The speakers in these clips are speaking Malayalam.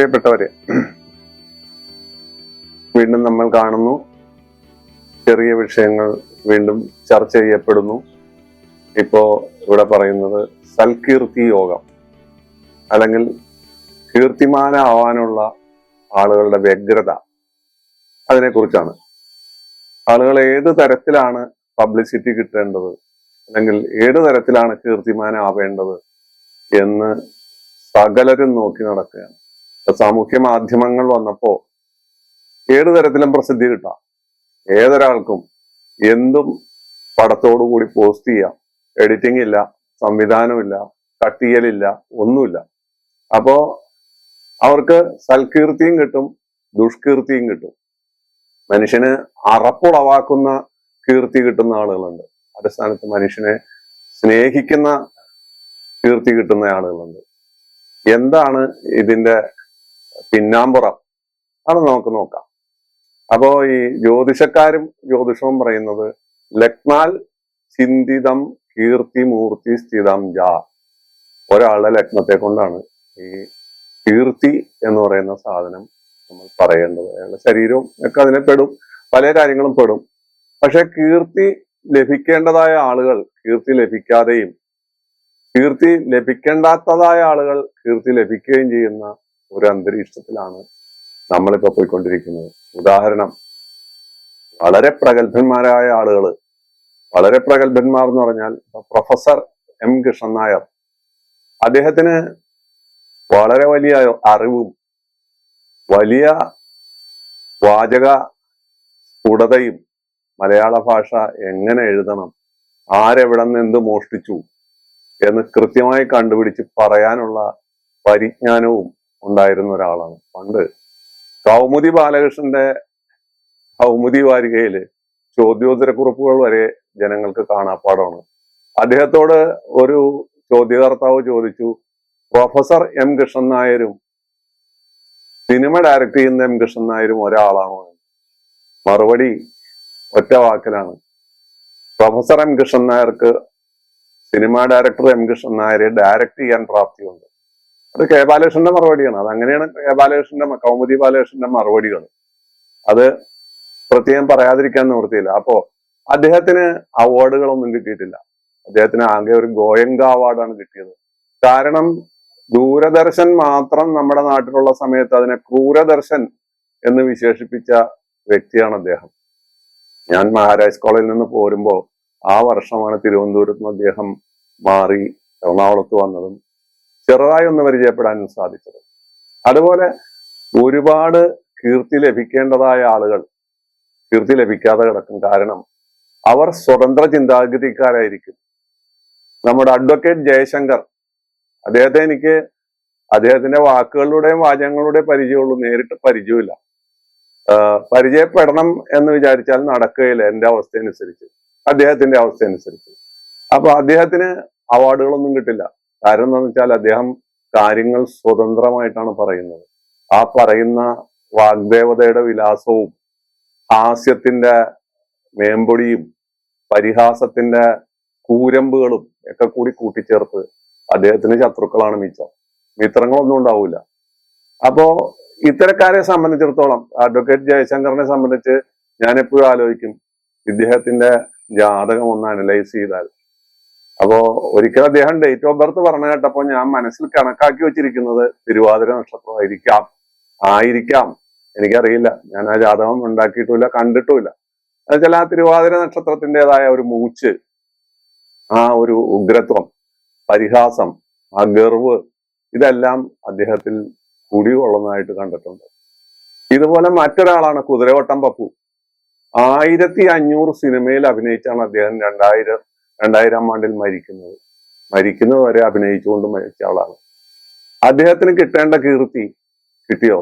പ്രിയപ്പെട്ടവരെ വീണ്ടും നമ്മൾ കാണുന്നു. ചെറിയ വിഷയങ്ങൾ വീണ്ടും ചർച്ച ചെയ്യപ്പെടുന്നു. ഇപ്പോ ഇവിടെ പറയുന്നത് സൽകീർത്തി യോഗം. അല്ലെങ്കിൽ കീർത്തിമാനാവാനുള്ള ആളുകളുടെ വ്യഗ്രത അതിനെക്കുറിച്ചാണ്. ആളുകൾ ഏത് തരത്തിലാണ് പബ്ലിസിറ്റി കിട്ടേണ്ടത്? അല്ലെങ്കിൽ ഏത് തരത്തിലാണ് കീർത്തിമാനാവേണ്ടത് എന്ന് സകലരും നോക്കി നടക്കുകയാണ്. സാമൂഹ്യ മാധ്യമങ്ങൾ വന്നപ്പോ ഏത് തരത്തിലും പ്രസിദ്ധി കിട്ടാം. ഏതൊരാൾക്കും എന്തും പടത്തോടു കൂടി പോസ്റ്റ് ചെയ്യാം. എഡിറ്റിംഗ് ഇല്ല സംവിധാനമില്ല കട്ട് ഒന്നുമില്ല. അപ്പോ അവർക്ക് സൽകീർത്തിയും കിട്ടും ദുഷ്കീർത്തിയും കിട്ടും. മനുഷ്യന് അറപ്പുളവാക്കുന്ന കീർത്തി കിട്ടുന്ന ആളുകളുണ്ട്. അടിസ്ഥാനത്ത് മനുഷ്യനെ സ്നേഹിക്കുന്ന കീർത്തി കിട്ടുന്ന ആളുകളുണ്ട്. എന്താണ് ഇതിന്റെ പിന്നാമ്പുറം. അത് നമുക്ക് നോക്കാം. അപ്പോ ഈ ജ്യോതിഷക്കാരും ജ്യോതിഷവും പറയുന്നത് ലഗ്നാൽ ചിന്തിതം കീർത്തി മൂർത്തി സ്ഥിതം ജാ. ഒരാളുടെ ലഗ്നത്തെ കൊണ്ടാണ് ഈ കീർത്തി എന്ന് പറയുന്ന സാധനം നമ്മൾ പറയേണ്ടത്. അയാളുടെ ശരീരവും ഒക്കെ അതിനെ പെടും. പല കാര്യങ്ങളും പെടും. പക്ഷെ കീർത്തി ലഭിക്കേണ്ടതായ ആളുകൾ കീർത്തി ലഭിക്കാതെയും കീർത്തി ലഭിക്കേണ്ടാത്തതായ ആളുകൾ കീർത്തി ലഭിക്കുകയും ചെയ്യുന്ന ഒരു അന്തരീക്ഷത്തിലാണ് നമ്മളിപ്പോ പോയിക്കൊണ്ടിരിക്കുന്നത്. ഉദാഹരണം വളരെ പ്രഗത്ഭന്മാരായ ആളുകൾ വളരെ പ്രഗത്ഭന്മാർ എന്ന് പറഞ്ഞാൽ പ്രൊഫസർ എം കൃഷ്ണൻ നായർ. അദ്ദേഹത്തിന് വളരെ വലിയ അറിവും വലിയ വാചക സ്ഫുടതയും മലയാള ഭാഷ എങ്ങനെ എഴുതണം ആരെവിടെ നിന്ന് എന്ത് മോഷ്ടിച്ചു എന്ന് കൃത്യമായി കണ്ടുപിടിച്ച് പറയാനുള്ള പരിജ്ഞാനവും ഉണ്ടായിരുന്ന ഒരാളാണ്. പണ്ട് കൗമുദി ബാലകൃഷ്ണന്റെ കൗമുദി വാരികയിൽ ചോദ്യോത്തരക്കുറിപ്പുകൾ വരെ ജനങ്ങൾക്ക് കാണാപ്പാടാണ്. അദ്ദേഹത്തോട് ഒരു ചോദ്യകർത്താവ് ചോദിച്ചു പ്രൊഫസർ എം. കൃഷ്ണൻ നായരും സിനിമ ഡയറക്ട് ചെയ്യുന്ന എം. കൃഷ്ണൻ നായരും ഒരാളാണോ. മറുപടി ഒറ്റ വാക്കിലാണ്. Professor M. കൃഷ്ണൻ നായർക്ക് സിനിമ ഡയറക്ടർ എം. കൃഷ്ണൻ നായരെ ഡയറക്ട് ചെയ്യാൻ പ്രാപ്തിയുണ്ട്. അത് കെ ബാലകൃഷ്ണന്റെ മറുപടിയാണ്. അത് അങ്ങനെയാണ് കെ ബാലകൃഷ്ണന്റെ കൗമുദി ബാലകൃഷ്ണന്റെ മറുപടികൾ. അത് പ്രത്യേകം പറയാതിരിക്കാൻ നിവൃത്തിയില്ല. അപ്പോ അദ്ദേഹത്തിന് അവാർഡുകളൊന്നും കിട്ടിയിട്ടില്ല. അദ്ദേഹത്തിന് ആകെ ഒരു ഗോയങ്ക അവാർഡാണ് കിട്ടിയത്. കാരണം ദൂരദർശൻ മാത്രം നമ്മുടെ നാട്ടിലുള്ള സമയത്ത് അതിനെ ക്രൂരദർശൻ എന്ന് വിശേഷിപ്പിച്ച വ്യക്തിയാണ് അദ്ദേഹം. ഞാൻ മഹാരാജ് കോളേജിൽ നിന്ന് പോരുമ്പോൾ ആ വർഷമാണ് തിരുവനന്തപുരത്ത് നിന്ന് അദ്ദേഹം മാറി എറണാകുളത്ത് വന്നതും ചെറുതായി ഒന്ന് പരിചയപ്പെടാനും സാധിച്ചത്. അതുപോലെ ഒരുപാട് കീർത്തി ലഭിക്കേണ്ടതായ ആളുകൾ കീർത്തി ലഭിക്കാതെ കിടക്കും കാരണം അവർ സ്വതന്ത്ര ചിന്താഗതിക്കാരായിരിക്കും. നമ്മുടെ അഡ്വക്കേറ്റ് ജയശങ്കർ അദ്ദേഹത്തെ എനിക്ക് അദ്ദേഹത്തിന്റെ വാക്കുകളിലൂടെയും വാചകങ്ങളുടെയും പരിചയമുള്ളൂ നേരിട്ട് പരിചയമില്ല. പരിചയപ്പെടണം എന്ന് വിചാരിച്ചാൽ നടക്കുകയില്ല എന്റെ അവസ്ഥ അനുസരിച്ച് അദ്ദേഹത്തിന്റെ അവസ്ഥ അനുസരിച്ച് അപ്പൊ അദ്ദേഹത്തിന് അവാർഡുകളൊന്നും കിട്ടില്ല. കാരണം എന്താണെന്ന് വെച്ചാൽ അദ്ദേഹം കാര്യങ്ങൾ സ്വതന്ത്രമായിട്ടാണ് പറയുന്നത്. ആ പറയുന്ന വാഗ്ദേവതയുടെ വിലാസവും ഹാസ്യത്തിന്റെ മേമ്പൊടിയും പരിഹാസത്തിന്റെ കൂരമ്പുകളും ഒക്കെ കൂടി കൂട്ടിച്ചേർത്ത് അദ്ദേഹത്തിന് ശത്രുക്കളാണ് മിച്ചം. മിത്രങ്ങളൊന്നും ഉണ്ടാവില്ല അപ്പോ ഇത്തരക്കാരെ സംബന്ധിച്ചിടത്തോളം അഡ്വക്കേറ്റ് ജയശങ്കറിനെ സംബന്ധിച്ച് ഞാൻ എപ്പോഴും ആലോചിക്കും ഇദ്ദേഹത്തിന്റെ ജാതകം ഒന്ന് അനലൈസ് ചെയ്താൽ അപ്പോ ഒരിക്കൽ അദ്ദേഹം ഡേറ്റ് ഓഫ് ബർത്ത് പറഞ്ഞു കേട്ടപ്പോൾ ഞാൻ മനസ്സിൽ കണക്കാക്കി വെച്ചിരിക്കുന്നത് തിരുവാതിര നക്ഷത്രമായിരിക്കാം ആയിരിക്കാം. എനിക്കറിയില്ല. ഞാൻ ആ ജാതകം ഉണ്ടാക്കിയിട്ടില്ല കണ്ടിട്ടുമില്ല. എന്നുവെച്ചാൽ ആ തിരുവാതിര നക്ഷത്രത്തിന്റെതായ ഒരു മൂച്ച് ആ ഒരു ഉഗ്രത്വം പരിഹാസം ആ ഗർവ് ഇതെല്ലാം അദ്ദേഹത്തിൽ കുടികൊള്ളുന്നതായിട്ട് കണ്ടിട്ടുണ്ട്. ഇതുപോലെ മറ്റൊരാളാണ് കുതിരവട്ടം പപ്പു. ആയിരത്തി അഞ്ഞൂറ് സിനിമയിൽ അഭിനയിച്ചാണ് അദ്ദേഹം രണ്ടായിരം രണ്ടായിരം ആണ്ടിൽ മരിക്കുന്നത്. മരിക്കുന്നത് വരെ അഭിനയിച്ചുകൊണ്ട് മരിച്ച ആളാണ്. അദ്ദേഹത്തിന് കിട്ടേണ്ട കീർത്തി കിട്ടിയോ?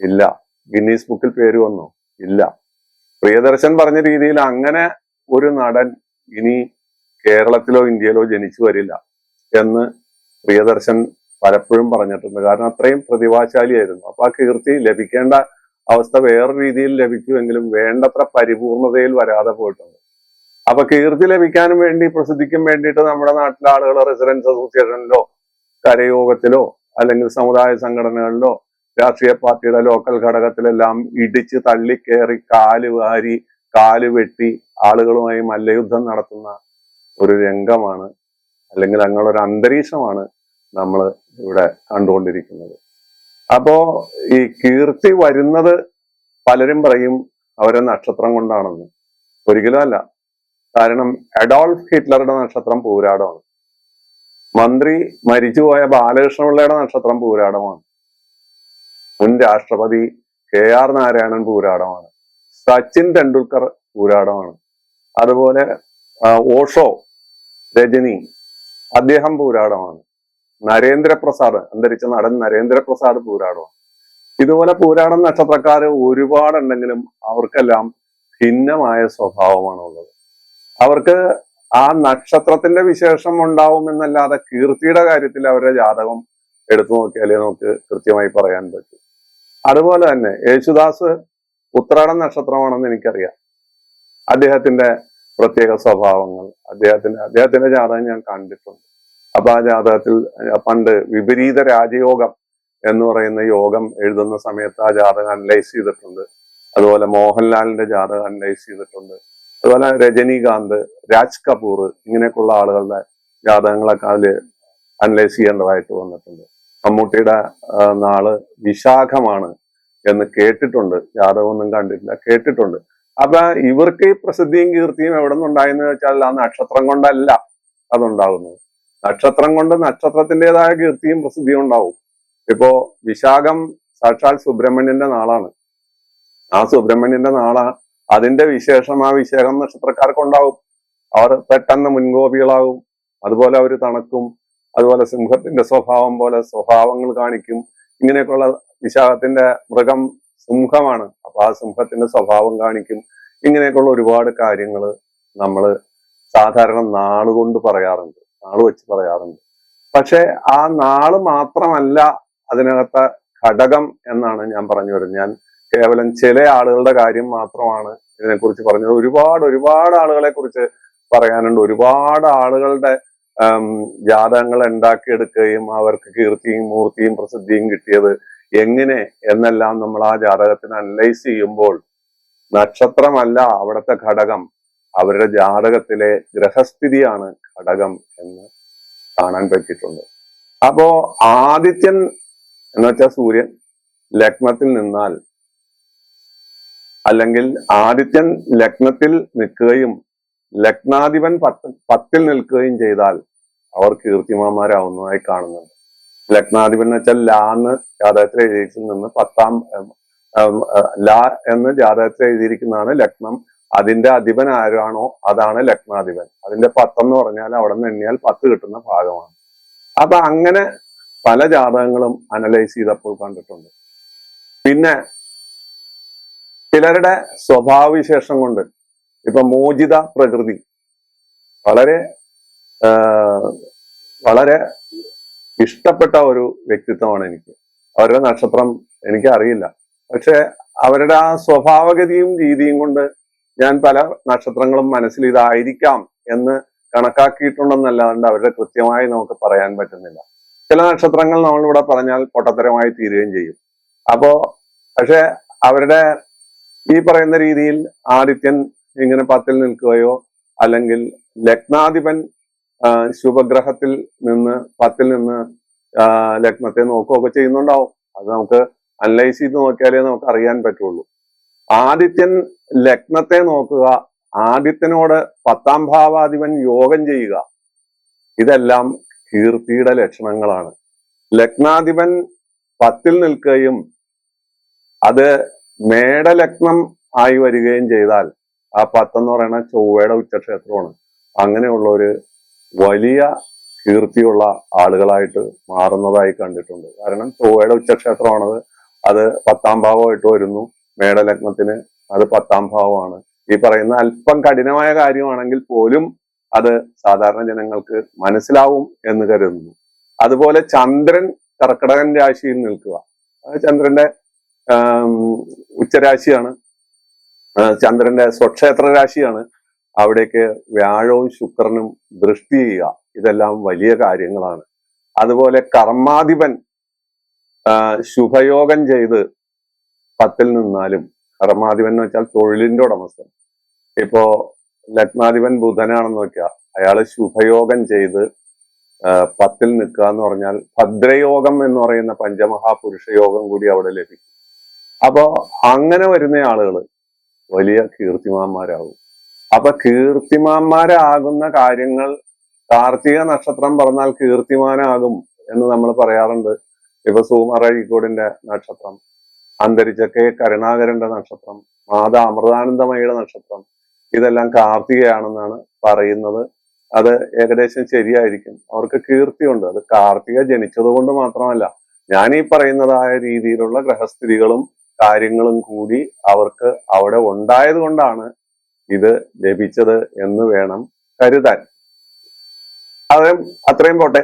ഇല്ല. ഗിന്നീസ് ബുക്കിൽ പേര് വന്നോ? ഇല്ല. പ്രിയദർശൻ പറഞ്ഞ രീതിയിൽ അങ്ങനെ ഒരു നടൻ ഇനി കേരളത്തിലോ ഇന്ത്യയിലോ ജനിച്ചു വരില്ല എന്ന് പ്രിയദർശൻ പലപ്പോഴും പറഞ്ഞിട്ടുണ്ട്. കാരണം അത്രയും പ്രതിഭാശാലിയായിരുന്നു. അപ്പൊ ആ കീർത്തി ലഭിക്കേണ്ട അവസ്ഥ വേറെ രീതിയിൽ ലഭിക്കുമെങ്കിലും വേണ്ടത്ര പരിപൂർണതയിൽ വരാതെ പോയിട്ടുണ്ട്. അപ്പൊ കീർത്തി ലഭിക്കാനും വേണ്ടി പ്രസിദ്ധിക്കും വേണ്ടിയിട്ട് നമ്മുടെ നാട്ടിലെ ആളുകൾ റെസിഡൻസ് അസോസിയേഷനിലോ കരയോഗത്തിലോ അല്ലെങ്കിൽ സമുദായ സംഘടനകളിലോ രാഷ്ട്രീയ പാർട്ടിയുടെ ലോക്കൽ ഘടകത്തിലെല്ലാം ഇടിച്ച് തള്ളിക്കേറി കാൽ വാരി കാൽ വെട്ടി ആളുകളുമായി മല്ലയുദ്ധം നടത്തുന്ന ഒരു രംഗമാണ് അല്ലെങ്കിൽ അങ്ങനെ ഒരു അന്തരീക്ഷമാണ് നമ്മൾ ഇവിടെ കണ്ടുകൊണ്ടിരിക്കുന്നത്. അപ്പോ ഈ കീർത്തി വരുന്നത് പലരും പറയും അവരെ നക്ഷത്രം കൊണ്ടാണെന്ന്. ഒരിക്കലും അല്ല. കാരണം അഡോൾഫ് ഹിറ്റ്ലറുടെ നക്ഷത്രം പൂരാടമാണ്. മന്ത്രി മരിച്ചുപോയ ബാലകൃഷ്ണപിള്ളയുടെ നക്ഷത്രം പൂരാടമാണ്. മുൻ രാഷ്ട്രപതി കെ ആർ നാരായണൻ പൂരാടമാണ്. സച്ചിൻ ടെണ്ടുൽക്കർ പൂരാടമാണ്. അതുപോലെ ഓഷോ രജനി അദ്ദേഹം പൂരാടമാണ്. നരേന്ദ്രപ്രസാദ് അന്തരിച്ച നടൻ നരേന്ദ്രപ്രസാദ് പൂരാടമാണ്. ഇതുപോലെ പൂരാടം നക്ഷത്രക്കാർ ഒരുപാടുണ്ടെങ്കിലും അവർക്കെല്ലാം ഭിന്നമായ സ്വഭാവമാണ് ഉള്ളത് അവർക്ക് ആ നക്ഷത്രത്തിന്റെ വിശേഷം ഉണ്ടാവുമെന്നല്ലാതെ കീർത്തിയുടെ കാര്യത്തിൽ അവരുടെ ജാതകം എടുത്തു നോക്കിയാലേ നമുക്ക് കൃത്യമായി പറയാൻ പറ്റൂ. അതുപോലെ തന്നെ യേശുദാസ് ഉത്രാടം നക്ഷത്രമാണെന്ന് എനിക്കറിയാം. അദ്ദേഹത്തിന്റെ പ്രത്യേക സ്വഭാവങ്ങൾ അദ്ദേഹത്തിന്റെ അദ്ദേഹത്തിന്റെ ജാതകം ഞാൻ കണ്ടിട്ടുണ്ട്. അപ്പൊ ആ ജാതകത്തിൽ പണ്ട് വിപരീത രാജയോഗം എന്ന് പറയുന്ന യോഗം എഴുതുന്ന സമയത്ത് ആ ജാതകം അനലൈസ് ചെയ്തിട്ടുണ്ട്. അതുപോലെ മോഹൻലാലിന്റെ ജാതകം അനലൈസ് ചെയ്തിട്ടുണ്ട്. അതുപോലെ രജനീകാന്ത് രാജ് കപൂർ ഇങ്ങനെയൊക്കെയുള്ള ആളുകളുടെ ജാതകങ്ങളൊക്കെ അതിൽ അനലൈസ് ചെയ്യേണ്ടതായിട്ട് വന്നിട്ടുണ്ട്. മമ്മൂട്ടിയുടെ നാൾ വിശാഖമാണ് എന്ന് കേട്ടിട്ടുണ്ട്. ജാതകമൊന്നും കണ്ടിട്ടില്ല കേട്ടിട്ടുണ്ട്. അപ്പൊ ഇവർക്ക് ഈ പ്രസിദ്ധിയും കീർത്തിയും എവിടെ നിന്നുണ്ടായെന്ന് വെച്ചാൽ ആ നക്ഷത്രം കൊണ്ടല്ല അതുണ്ടാകുന്നത് നക്ഷത്രം കൊണ്ട് നക്ഷത്രത്തിന്റെതായ കീർത്തിയും പ്രസിദ്ധിയും ഉണ്ടാവും. ഇപ്പോ വിശാഖം സാക്ഷാൽ സുബ്രഹ്മണ്യന്റെ നാളാണ്. ആ സുബ്രഹ്മണ്യന്റെ നാളാ അതിന്റെ വിശേഷം ആ വിശേഷം നക്ഷത്രക്കാർക്ക് ഉണ്ടാവും അവർ പെട്ടെന്ന് മുൻകോപികളാവും അതുപോലെ അവർ തണക്കും. അതുപോലെ സിംഹത്തിന്റെ സ്വഭാവം പോലെ സ്വഭാവങ്ങൾ കാണിക്കും. ഇങ്ങനെയൊക്കെയുള്ള വിശാഖത്തിന്റെ മൃഗം സിംഹമാണ്. അപ്പൊ ആ സിംഹത്തിന്റെ സ്വഭാവം കാണിക്കും. ഇങ്ങനെയൊക്കെയുള്ള ഒരുപാട് കാര്യങ്ങൾ നമ്മൾ സാധാരണ നാളുകൊണ്ട് പറയാറുണ്ട്. നാൾ വെച്ച് പറയാറുണ്ട്. പക്ഷെ ആ നാൾ മാത്രമല്ല അതിനകത്തെ ഘടകം എന്നാണ് ഞാൻ പറഞ്ഞു വരുന്നത്. ഞാൻ കേവലം ചില ആളുകളുടെ കാര്യം മാത്രമാണ് ഇതിനെക്കുറിച്ച് പറഞ്ഞത്. ഒരുപാട് ഒരുപാട് ആളുകളെ കുറിച്ച് പറയാനുണ്ട്. ഒരുപാട് ആളുകളുടെ ജാതകങ്ങൾ ഉണ്ടാക്കിയെടുക്കുകയും അവർക്ക് കീർത്തിയും മൂർത്തിയും പ്രസിദ്ധിയും കിട്ടിയത് എങ്ങനെ എന്നെല്ലാം നമ്മൾ ആ ജാതകത്തിന് അനലൈസ് ചെയ്യുമ്പോൾ നക്ഷത്രമല്ല അവിടുത്തെ ഘടകം അവരുടെ ജാതകത്തിലെ ഗ്രഹസ്ഥിതിയാണ് ഘടകം എന്ന് കാണാൻ പറ്റിയിട്ടുണ്ട്. അപ്പോ ആദിത്യൻ എന്ന് വെച്ചാൽ സൂര്യൻ ലഗ്നത്തിൽ നിന്നാൽ അല്ലെങ്കിൽ ആദിത്യൻ ലഗ്നത്തിൽ നിൽക്കുകയും ലഗ്നാധിപൻ പത്ത് പത്തിൽ നിൽക്കുകയും ചെയ്താൽ അവർ കീർത്തിമാന്മാരാവുന്നതായി കാണുന്നുണ്ട്. ലഗ്നാധിപൻ എന്ന് വെച്ചാൽ ലാ എന്ന് ജാതകത്തിൽ എഴുതിയിൽ നിന്ന് പത്താം ലാ എന്ന് ജാതകത്തിൽ എഴുതിയിരിക്കുന്നതാണ് ലഗ്നം. അതിന്റെ അധിപൻ ആരാണോ അതാണ് ലഗ്നാധിപൻ. അതിന്റെ പത്തെന്ന് പറഞ്ഞാൽ അവിടെ നിന്ന് എണ്ണിയാൽ പത്ത് കിട്ടുന്ന ഭാഗമാണ്. അപ്പൊ അങ്ങനെ പല ജാതകങ്ങളും അനലൈസ് ചെയ്തപ്പോൾ കണ്ടിട്ടുണ്ട്. പിന്നെ ചിലരുടെ സ്വഭാവവിശേഷം കൊണ്ട് ഇപ്പൊ മോചിത പ്രകൃതി വളരെ വളരെ ഇഷ്ടപ്പെട്ട ഒരു വ്യക്തിത്വമാണ് എനിക്ക്. അവരുടെ നക്ഷത്രം എനിക്ക് അറിയില്ല. പക്ഷെ അവരുടെ ആ സ്വഭാവഗതിയും രീതിയും കൊണ്ട് ഞാൻ പല നക്ഷത്രങ്ങളും മനസ്സിൽ ഇതായിരിക്കാം എന്ന് കണക്കാക്കിയിട്ടുണ്ടെന്നല്ലാണ്ട് അവരുടെ കൃത്യമായി നമുക്ക് പറയാൻ പറ്റുന്നില്ല. ചില നക്ഷത്രങ്ങൾ നമ്മളിവിടെ പറഞ്ഞാൽ പൊട്ടത്തരമായി തീരുകയും ചെയ്യും. അപ്പോ പക്ഷെ അവരുടെ ഈ പറയുന്ന രീതിയിൽ ആദിത്യൻ ഇങ്ങനെ പത്തിൽ നിൽക്കുകയോ അല്ലെങ്കിൽ ലഗ്നാധിപൻ ശുഭഗ്രഹത്തിൽ നിന്ന് പത്തിൽ നിന്ന് ലഗ്നത്തെ നോക്കുകയൊക്കെ ചെയ്യുന്നുണ്ടാവും. അത് നമുക്ക് അനലൈസ് ചെയ്ത് നോക്കിയാലേ നമുക്ക് അറിയാൻ പറ്റുള്ളൂ. ആദിത്യൻ ലഗ്നത്തെ നോക്കുക ആദിത്യനോട് പത്താം ഭാവാധിപൻ യോഗം ചെയ്യുക ഇതെല്ലാം കീർത്തിയുടെ ലക്ഷണങ്ങളാണ്. ലഗ്നാധിപൻ പത്തിൽ നിൽക്കുകയും അത് മേടലഗ്നം ആയി വരികയും ചെയ്താൽ ആ പത്തെന്ന് പറയുന്ന ചൊവ്വയുടെ ഉച്ചക്ഷേത്രമാണ്. അങ്ങനെയുള്ള ഒരു വലിയ കീർത്തിയുള്ള ആളുകളായിട്ട് മാറുന്നതായി കണ്ടിട്ടുണ്ട്. കാരണം ചൊവ്വയുടെ ഉച്ചക്ഷേത്രമാണത്. അത് പത്താം ഭാവമായിട്ട് വരുന്നു. മേടലഗ്നത്തിന് അത് പത്താം ഭാവമാണ്. ഈ പറയുന്ന അല്പം കഠിനമായ കാര്യമാണെങ്കിൽ പോലും അത് സാധാരണ ജനങ്ങൾക്ക് മനസ്സിലാവും എന്ന് കരുതുന്നു. അതുപോലെ ചന്ദ്രൻ കർക്കിടകൻ രാശിയിൽ നിൽക്കുക. ചന്ദ്രന്റെ ഉച്ചരാശിയാണ്. ചന്ദ്രന്റെ സ്വക്ഷേത്ര രാശിയാണ്. അവിടേക്ക് വ്യാഴവും ശുക്രനും ദൃഷ്ടി ചെയ്യുക. ഇതെല്ലാം വലിയ കാര്യങ്ങളാണ്. അതുപോലെ കർമാധിപൻ ശുഭയോഗം ചെയ്ത് പത്തിൽ നിന്നാലും കർമാധിപൻ എന്ന് വെച്ചാൽ തൊഴിലിന്റെ ഉടമസ്ഥൻ. ഇപ്പോ ലഗ്നാധിപൻ ബുധനാണെന്ന് വെക്കുക. അയാൾ ശുഭയോഗം ചെയ്ത് പത്തിൽ നിൽക്കുക എന്ന് പറഞ്ഞാൽ ഭദ്രയോഗം എന്ന് പറയുന്ന പഞ്ചമഹാപുരുഷ യോഗം കൂടി അവിടെ ലഭിക്കും. അപ്പോ അങ്ങനെ വരുന്ന ആളുകൾ വലിയ കീർത്തിമാന്മാരാകും അപ്പൊ കീർത്തിമാന്മാരാകുന്ന കാര്യങ്ങൾ കാർത്തിക നക്ഷത്രം പറഞ്ഞാൽ കീർത്തിമാനാകും എന്ന് നമ്മൾ പറയാറുണ്ട്. ഇപ്പൊ സൂമറഴിക്കോടിന്റെ നക്ഷത്രം അന്തരിച്ച കെ കരുണാകരന്റെ നക്ഷത്രം മാതാ അമൃതാനന്ദമയുടെ നക്ഷത്രം ഇതെല്ലാം കാർത്തികയാണെന്നാണ് പറയുന്നത്. അത് ഏകദേശം ശരിയായിരിക്കും. അവർക്ക് കീർത്തിയുണ്ട്. അത് കാർത്തിക ജനിച്ചത് കൊണ്ട് മാത്രമല്ല ഞാൻ ഈ പറയുന്നതായ രീതിയിലുള്ള ഗ്രഹസ്ഥിതികളും കാര്യങ്ങളും കൂടി അവർക്ക് അവിടെ ഉണ്ടായത് കൊണ്ടാണ് ഇത് ലഭിച്ചത് എന്ന് വേണം കരുതാൻ. അത് അത്രയും പോട്ടെ.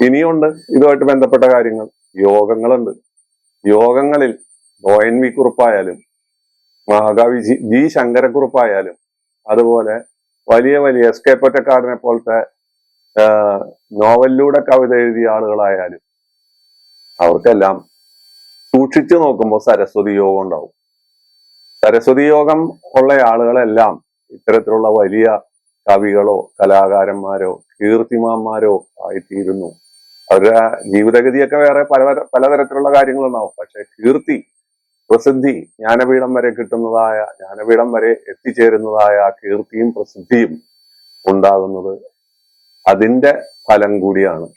ഇനിയുണ്ട് ഇതുമായിട്ട് ബന്ധപ്പെട്ട കാര്യങ്ങൾ. യോഗങ്ങളുണ്ട്. യോഗങ്ങളിൽ ഒ എൻ വി കുറിപ്പായാലും മഹാകവി ജി ജി ശങ്കരക്കുറിപ്പായാലും അതുപോലെ വലിയ വലിയ എസ് കെ പൊറ്റക്കാടിനെ പോലത്തെ നോവലിലൂടെ കവിത എഴുതിയ ആളുകളായാലും അവർക്കെല്ലാം സൂക്ഷിച്ചു നോക്കുമ്പോൾ സരസ്വതി യോഗം ഉണ്ടാവും. സരസ്വതി യോഗം ഉള്ള ആളുകളെല്ലാം ഇത്തരത്തിലുള്ള വലിയ കവികളോ കലാകാരന്മാരോ കീർത്തിമാന്മാരോ ആയിത്തീരുന്നു. അവരുടെ ജീവിതഗതിയൊക്കെ വേറെ പല പലതരത്തിലുള്ള കാര്യങ്ങളുണ്ടാവും. പക്ഷെ കീർത്തി പ്രസിദ്ധി ജ്ഞാനപീഠം വരെ കിട്ടുന്നതായ ജ്ഞാനപീഠം വരെ എത്തിച്ചേരുന്നതായ കീർത്തിയും പ്രസിദ്ധിയും ഉണ്ടാകുന്നത് അതിന്റെ ഫലം കൂടിയാണ്.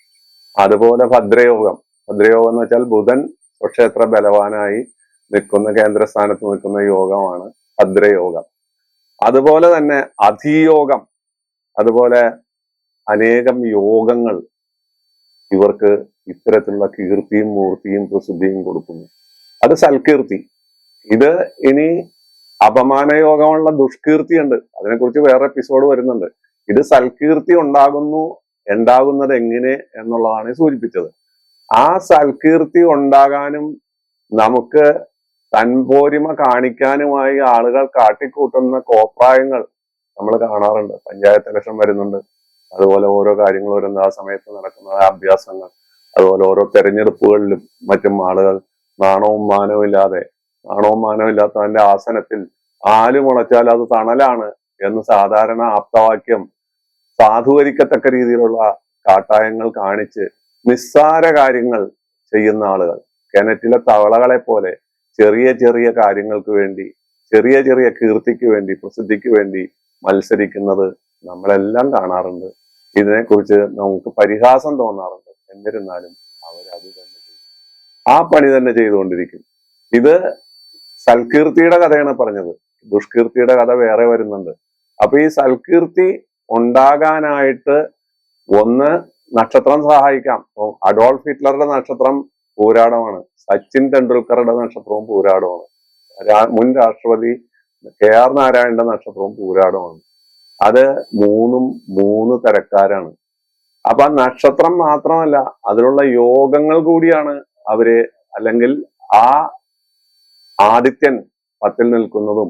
അതുപോലെ ഭദ്രയോഗം. ഭദ്രയോഗം എന്ന് വെച്ചാൽ ബുധൻ സ്വക്ഷേത്ര ബലവാനായി നിൽക്കുന്ന കേന്ദ്രസ്ഥാനത്ത് നിൽക്കുന്ന യോഗമാണ് ഭദ്രയോഗം. അതുപോലെ തന്നെ അധിയോഗം അതുപോലെ അനേകം യോഗങ്ങൾ ഇവർക്ക് ഇത്തരത്തിലുള്ള കീർത്തിയും മൂർത്തിയും പ്രസിദ്ധിയും കൊടുക്കുന്നു. അത് സൽകീർത്തി. ഇത് ഇനി അപമാനയോഗമുള്ള ദുഷ്കീർത്തിയുണ്ട്. അതിനെക്കുറിച്ച് വേറെ എപ്പിസോഡ് വരുന്നുണ്ട്. ഇത് സൽകീർത്തി ഉണ്ടാകുന്നു ഉണ്ടാകുന്നത് എങ്ങനെ എന്നുള്ളതാണ് സൂചിപ്പിച്ചത്. ആ സൽകീർത്തി ഉണ്ടാകാനും നമുക്ക് തൻപോരിമ കാണിക്കാനുമായി ആളുകൾ കാട്ടിക്കൂട്ടുന്ന കോപ്രായങ്ങൾ നമ്മൾ കാണാറുണ്ട്. പഞ്ചായത്ത് ഇലക്ഷൻ വരുന്നുണ്ട്. അതുപോലെ ഓരോ കാര്യങ്ങൾ വരുന്ന ആ സമയത്ത് നടക്കുന്ന അഭ്യാസങ്ങൾ അതുപോലെ ഓരോ തെരഞ്ഞെടുപ്പുകളിലും മറ്റും ആളുകൾ നാണവും മാനവും ഇല്ലാതെ നാണവും മാനവും ഇല്ലാത്തവന്റെ ആസനത്തിൽ ആൽ മുളച്ചാൽ അത് തണലാണ് എന്ന് സാധാരണ ആപ്തവാക്യം സാധൂകരിക്കത്തക്ക രീതിയിലുള്ള കാട്ടായങ്ങൾ കാണിച്ച് നിസ്സാര കാര്യങ്ങൾ ചെയ്യുന്ന ആളുകൾ. കിണറ്റിലെ തവളകളെ പോലെ ചെറിയ ചെറിയ കാര്യങ്ങൾക്ക് വേണ്ടി ചെറിയ ചെറിയ കീർത്തിക്ക് വേണ്ടി പ്രസിദ്ധിക്ക് വേണ്ടി മത്സരിക്കുന്നത് നമ്മളെല്ലാം കാണാറുണ്ട്. ഇതിനെക്കുറിച്ച് നമുക്ക് പരിഹാസം തോന്നാറുണ്ട്. എന്നിരുന്നാലും അവരത് തന്നെ ചെയ്യും ആ പണി തന്നെ ചെയ്തുകൊണ്ടിരിക്കും. ഇത് സൽകീർത്തിയുടെ കഥയാണ് പറഞ്ഞത്. ദുഷ്കീർത്തിയുടെ കഥ വേറെ വരുന്നുണ്ട്. അപ്പൊ ഈ സൽകീർത്തി ഉണ്ടാകാനായിട്ട് ഒന്ന് നക്ഷത്രം സഹായിക്കാം. അപ്പൊ അഡോൾഫ് ഹിറ്റ്ലറുടെ നക്ഷത്രം പൂരാടമാണ് സച്ചിൻ ടെണ്ടുൽക്കറുടെ നക്ഷത്രവും പൂരാടമാണ് മുൻ രാഷ്ട്രപതി കെ ആർ നാരായണന്റെ നക്ഷത്രവും പൂരാടമാണ് അത് മൂന്നും മൂന്ന് തരക്കാരാണ്. അപ്പൊ നക്ഷത്രം മാത്രമല്ല അതിലുള്ള യോഗങ്ങൾ കൂടിയാണ് അവർ അല്ലെങ്കിൽ ആ ആദിത്യൻ പത്തിൽ നിൽക്കുന്നതും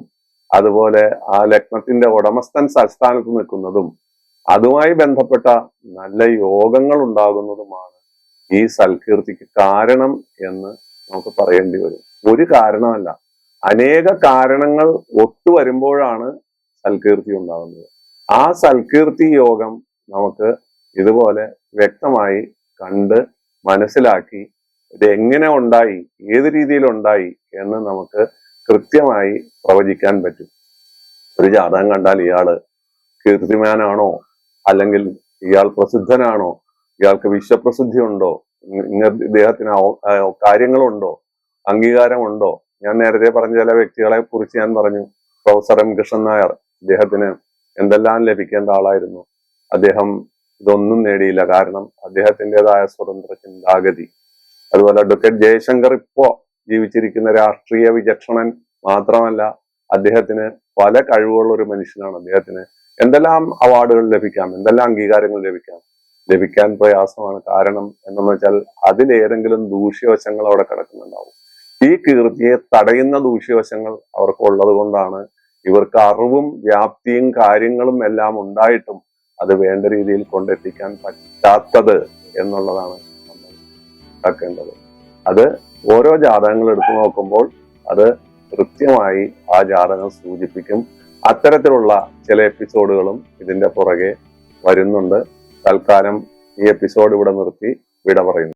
അതുപോലെ ആ ലഗ്നത്തിന്റെ ഉടമസ്ഥൻ സംസ്ഥാനത്ത് നിൽക്കുന്നതും അതുമായി ബന്ധപ്പെട്ട നല്ല യോഗങ്ങൾ ഉണ്ടാകുന്നതുമാണ് ഈ സൽകീർത്തിക്ക് കാരണം എന്ന് നമുക്ക് പറയേണ്ടി വരും. ഒരു കാരണമല്ല. അനേക കാരണങ്ങൾ ഒത്തുവരുമ്പോഴാണ് സൽകീർത്തി ഉണ്ടാകുന്നത്. ആ സൽകീർത്തി യോഗം നമുക്ക് ഇതുപോലെ വ്യക്തമായി കണ്ട് മനസ്സിലാക്കി ഇത് എങ്ങനെ ഉണ്ടായി ഏത് രീതിയിൽ ഉണ്ടായി എന്ന് നമുക്ക് കൃത്യമായി പ്രവചിക്കാൻ പറ്റും. ഒരു ജാതകം കണ്ടാൽ ഇയാൾ കീർത്തിമാനാണോ? അല്ലെങ്കിൽ ഇയാൾ പ്രസിദ്ധനാണോ? ഇയാൾക്ക് വിശ്വപ്രസിദ്ധി ഉണ്ടോ ഇദ്ദേഹത്തിന് കാര്യങ്ങളുണ്ടോ? അംഗീകാരമുണ്ടോ? ഞാൻ നേരത്തെ പറഞ്ഞ ചില വ്യക്തികളെ കുറിച്ച് ഞാൻ പറഞ്ഞു. Professor M. കൃഷ്ണൻ നായർ അദ്ദേഹത്തിന് എന്തെല്ലാം ലഭിക്കേണ്ട ആളായിരുന്നു? അദ്ദേഹം ഇതൊന്നും നേടിയില്ല. കാരണം അദ്ദേഹത്തിന്റെതായ സ്വതന്ത്ര ചിന്താഗതി. അതുപോലെ അഡ്വക്കേറ്റ് ജയശങ്കർ ഇപ്പോ ജീവിച്ചിരിക്കുന്ന രാഷ്ട്രീയ വിചക്ഷണൻ മാത്രമല്ല അദ്ദേഹത്തിന് പല കഴിവുള്ള ഒരു മനുഷ്യനാണ്. അദ്ദേഹത്തിന് എന്തെല്ലാം അവാർഡുകൾ ലഭിക്കാം? എന്തെല്ലാം അംഗീകാരങ്ങൾ ലഭിക്കാം? ലഭിക്കാൻ പ്രയാസമാണ്. കാരണം എന്തെന്ന് വെച്ചാൽ അതിലേതെങ്കിലും ദൂഷ്യവശങ്ങൾ അവിടെ കിടക്കുന്നുണ്ടാവും. ഈ കീർത്തിയെ തടയുന്ന ദൂഷ്യവശങ്ങൾ അവർക്കുള്ളത് കൊണ്ടാണ് ഇവർക്ക് അറിവും വ്യാപ്തിയും കാര്യങ്ങളും എല്ലാം ഉണ്ടായിട്ടും അത് വേണ്ട രീതിയിൽ കൊണ്ടെത്തിക്കാൻ പറ്റാത്തത് എന്നുള്ളതാണ് നമ്മൾ ഉണ്ടാക്കേണ്ടത് അത് ഓരോ ജാതകങ്ങൾ എടുത്തു നോക്കുമ്പോൾ അത് കൃത്യമായി ആ ജാതകം സൂചിപ്പിക്കും. അത്തരത്തിലുള്ള ചില എപ്പിസോഡുകളും ഇതിന്റെ പുറകെ വരുന്നുണ്ട്. തൽക്കാലം ഈ എപ്പിസോഡ് ഇവിടെ നിർത്തി. വിട പറയുന്നു.